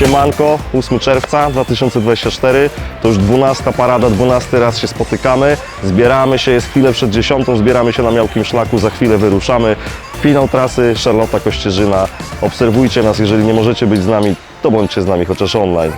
Siemanko, 8 czerwca 2024, to już 12 parada, 12 raz się spotykamy, zbieramy się, jest chwilę przed 10, zbieramy się na Miałkim Szlaku, za chwilę wyruszamy. Finał trasy Charlotta Kościerzyna, obserwujcie nas, jeżeli nie możecie być z nami, to bądźcie z nami chociaż online.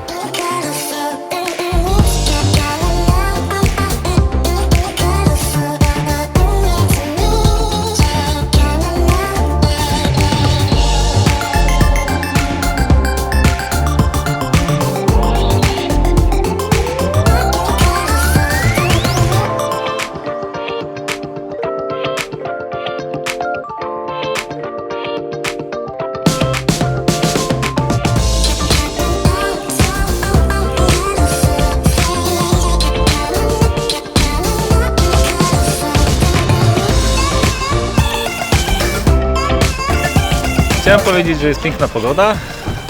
Chciałem powiedzieć, że jest piękna pogoda.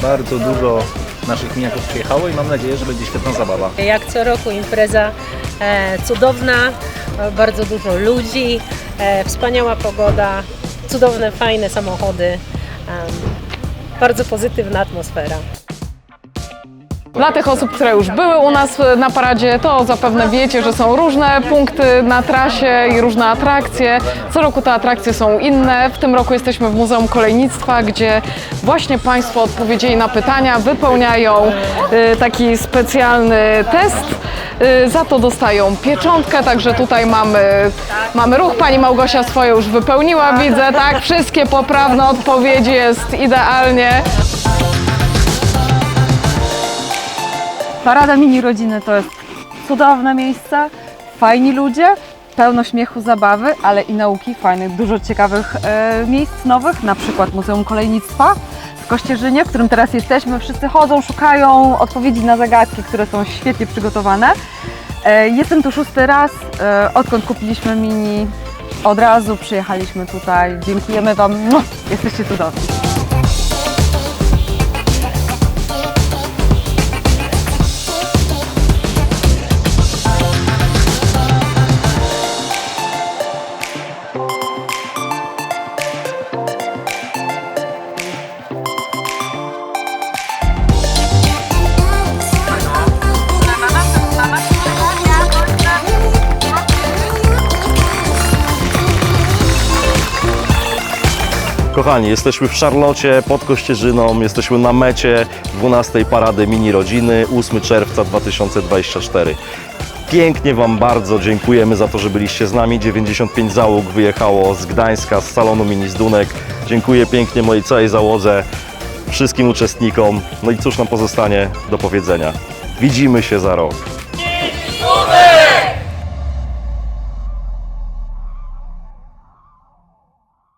Bardzo dużo naszych miniaków przyjechało i mam nadzieję, że będzie świetna zabawa. Jak co roku impreza e, cudowna, e, bardzo dużo ludzi, e, wspaniała pogoda, cudowne, fajne samochody, bardzo pozytywna atmosfera. Dla tych osób, które już były u nas na paradzie, to zapewne wiecie, że są różne punkty na trasie i różne atrakcje. Co roku te atrakcje są inne. W tym roku jesteśmy w Muzeum Kolejnictwa, gdzie właśnie Państwo odpowiedzieli na pytania, wypełniają y, taki specjalny test. Y, Za to dostają pieczątkę, także tutaj mamy, mamy ruch. Pani Małgosia swoje już wypełniła, widzę, tak? Wszystkie poprawne odpowiedzi jest idealnie. Parada Mini Rodziny to jest cudowne miejsce, fajni ludzie, pełno śmiechu, zabawy, ale i nauki, fajnych, dużo ciekawych e, miejsc nowych, na przykład Muzeum Kolejnictwa w Kościerzynie, w którym teraz jesteśmy. Wszyscy chodzą, szukają odpowiedzi na zagadki, które są świetnie przygotowane. E, jestem tu szósty raz, e, odkąd kupiliśmy Mini, od razu przyjechaliśmy tutaj. Dziękujemy Wam, jesteście cudowni. Kochani, jesteśmy w Szarlocie pod Kościerzyną, jesteśmy na mecie 12 parady mini rodziny 8 czerwca 2024. Pięknie Wam bardzo dziękujemy za to, że byliście z nami. 95 załóg wyjechało z Gdańska, z salonu Mini Zdunek. Dziękuję pięknie mojej całej załodze, wszystkim uczestnikom. No i cóż nam pozostanie do powiedzenia. Widzimy się za rok.